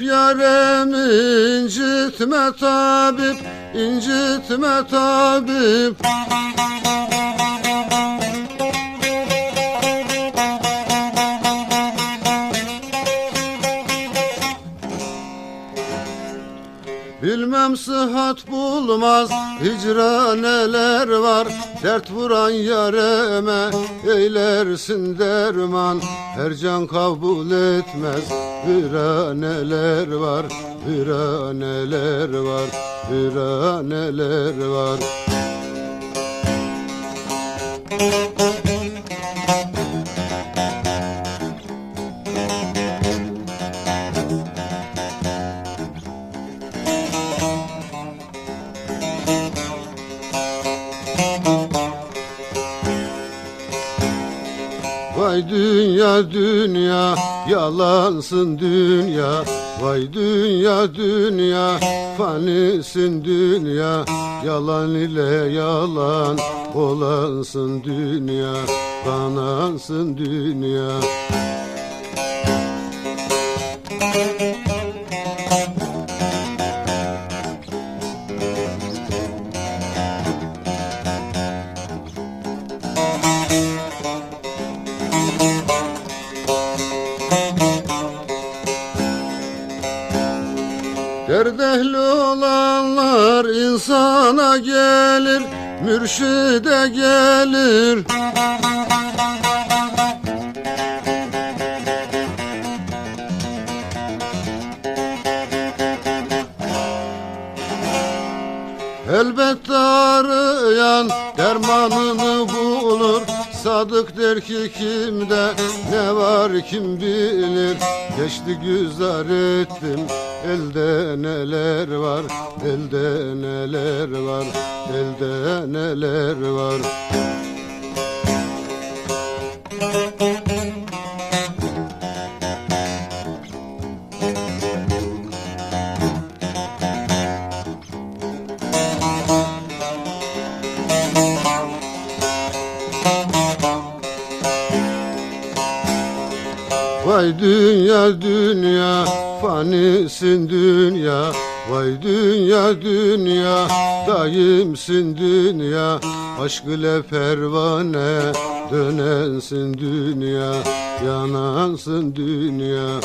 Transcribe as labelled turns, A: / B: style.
A: yaremi incitme tabip incitme tabip Bilmem sıhhat bulmaz hicra neler var? Dert vuran yareme eylersin derman. Her can kabul etmez viraneler var? Viraneler var, viraneler var Vay dünya dünya yalansın dünya. Vay dünya dünya fanisin dünya. Yalan ile yalan olansın dünya Kanansın dünya Dert ehli olanlar insana gelir Mürşide gelir. Elbette arayan dermanını bulur Sadık der ki kimde ne var kim bilir? Geçti güzar ettim elde neler var? Elde neler var? Elde neler var Vay dünya dünya fanisin dünya. Vay dünya dünya daimsin dünya. Aşk ile pervane dönensin dünya. Yanansın dünya